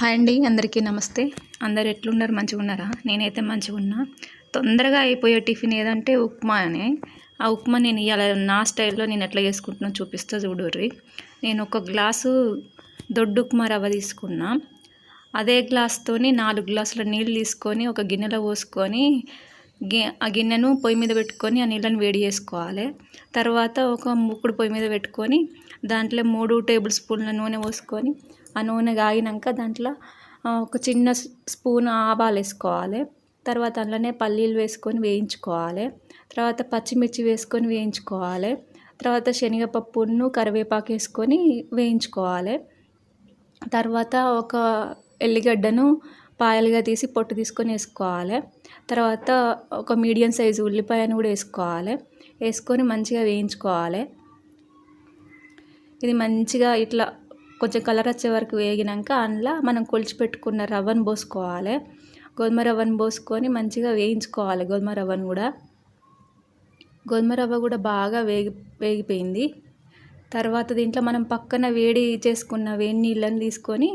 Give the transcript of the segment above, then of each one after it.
Hi అండి అందరికీ నమస్తే. అందరు ఎట్లున్నారు? మంచిగా ఉన్నారా? నేనైతే మంచిగా ఉన్నా. తొందరగా అయిపోయే టిఫిన్ ఏదంటే ఉప్మా అని ఆ ఉప్మా నేను ఇవాళ నా స్టైల్లో నేను ఎట్లా చేసుకుంటున్నా చూపిస్తా చూడుర్రి. నేను ఒక గ్లాసు దొడ్డు ఉప్మా రవ్వ తీసుకున్నా. అదే గ్లాస్తోని నాలుగు గ్లాసుల నీళ్ళు తీసుకొని ఒక గిన్నెలో పోసుకొని ఆ గిన్నెను పొయ్యి మీద పెట్టుకొని ఆ నీళ్ళని వేడి చేసుకోవాలి. తర్వాత ఒక ముక్కుడు పొయ్యి మీద పెట్టుకొని దాంట్లో మూడు టేబుల్ స్పూన్ల నూనె పోసుకొని ఆ నూనె కాగినాక దాంట్లో ఒక చిన్న స్పూన్ ఆవాలు వేసుకోవాలి. తర్వాత అందులోనే పల్లీలు వేసుకొని వేయించుకోవాలి. తర్వాత పచ్చిమిర్చి వేసుకొని వేయించుకోవాలి. తర్వాత శనగపప్పును కరివేపాకు వేసుకొని వేయించుకోవాలి. తర్వాత ఒక ఎల్లిగడ్డను పాయలుగా తీసి పొట్టు తీసుకొని వేసుకోవాలి. తర్వాత ఒక మీడియం సైజు ఉల్లిపాయను కూడా వేసుకోవాలి. వేసుకొని మంచిగా వేయించుకోవాలి. ఇది మంచిగా ఇట్లా కొంచెం కలర్ వచ్చే వరకు వేగినాక అందులో మనం కొలిచి పెట్టుకున్న రవ్వను పోసుకోవాలి. గోధుమ రవ్వను పోసుకొని మంచిగా వేయించుకోవాలి గోధుమ రవ్వను కూడా. గోధుమ రవ్వ కూడా బాగా వేగి వేగిపోయింది. తర్వాత దీంట్లో మనం పక్కన వేడి చేసుకున్న వేడి నీళ్ళని తీసుకొని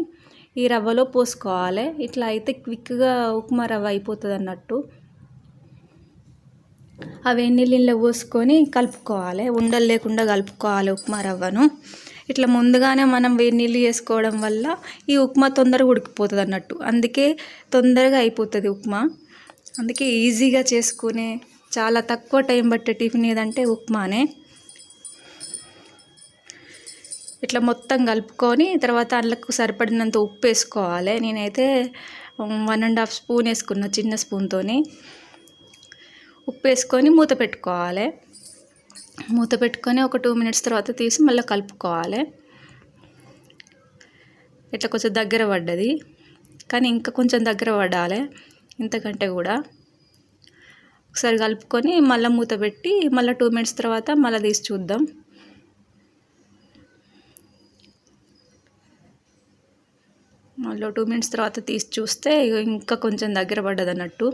ఈ రవ్వలో పోసుకోవాలి. ఇట్లా అయితే క్విక్గా ఉప్మా రవ్వ అయిపోతుంది అన్నట్టు ఆ వేడి నీళ్ళలో పోసుకొని కలుపుకోవాలి. ఉండలు లేకుండా కలుపుకోవాలి ఉప్మా రవ్వను. ఇట్లా ముందుగానే మనం వేడి నీళ్ళు చేసుకోవడం వల్ల ఈ ఉప్మా తొందరగా ఉడికిపోతుంది అన్నట్టు అందుకే తొందరగా అయిపోతుంది ఉప్మా. అందుకే ఈజీగా చేసుకునే చాలా తక్కువ టైం పట్టే టిఫిన్ ఏదంటే ఉప్మానే. ఇట్లా మొత్తం కలుపుకొని తర్వాత అందులోకి సరిపడినంత ఉప్పు వేసుకోవాలి. నేనైతే వన్ అండ్ హాఫ్ స్పూన్ వేసుకున్న చిన్న స్పూన్తోని ఉప్పు వేసుకొని మూత పెట్టుకోవాలి. మూత పెట్టుకొని ఒక టూ మినిట్స్ తర్వాత తీసి మళ్ళీ కలుపుకోవాలి. ఇట్లా కొంచెం దగ్గర పడ్డది. కానీ ఇంకా కొంచెం దగ్గర పడాలి ఇంతకంటే కూడా. ఒకసారి కలుపుకొని మళ్ళీ మూత పెట్టి మళ్ళీ టూ మినిట్స్ తర్వాత మళ్ళీ తీసి చూద్దాం. మళ్ళీ టూ మినిట్స్ తర్వాత తీసి చూస్తే ఇంకా కొంచెం దగ్గర పడ్డది అన్నట్టు.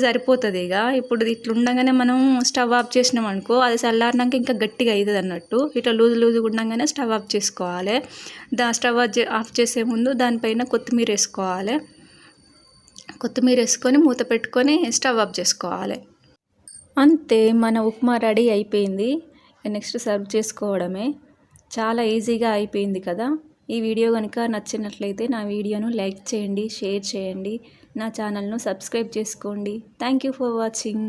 సరిపోతుంది ఇక ఇప్పుడు ఇట్లా ఉండగానే మనం స్టవ్ ఆఫ్ చేసినాం అనుకో అది చల్లారినాక ఇంకా గట్టిగా అవుతుంది అన్నట్టు. ఇట్లా లూజ్ లూజ్గా ఉండగానే స్టవ్ ఆఫ్ చేసుకోవాలి. దా స్టవ్ ఆఫ్ చే- ఆఫ్ చేసే ముందు దానిపైన కొత్తిమీర వేసుకోవాలి. కొత్తిమీర వేసుకొని మూత పెట్టుకొని స్టవ్ ఆఫ్ చేసుకోవాలి. అంతే మన ఉప్మా రెడీ అయిపోయింది. నెక్స్ట్ సర్వ్ చేసుకోవడమే. చాలా ఈజీగా అయిపోయింది కదా. ఈ వీడియో కనుక నచ్చినట్లయితే నా వీడియోను లైక్ చేయండి షేర్ చేయండి. నా ఛానల్ను సబ్స్క్రైబ్ చేసుకోండి. Thank you for watching.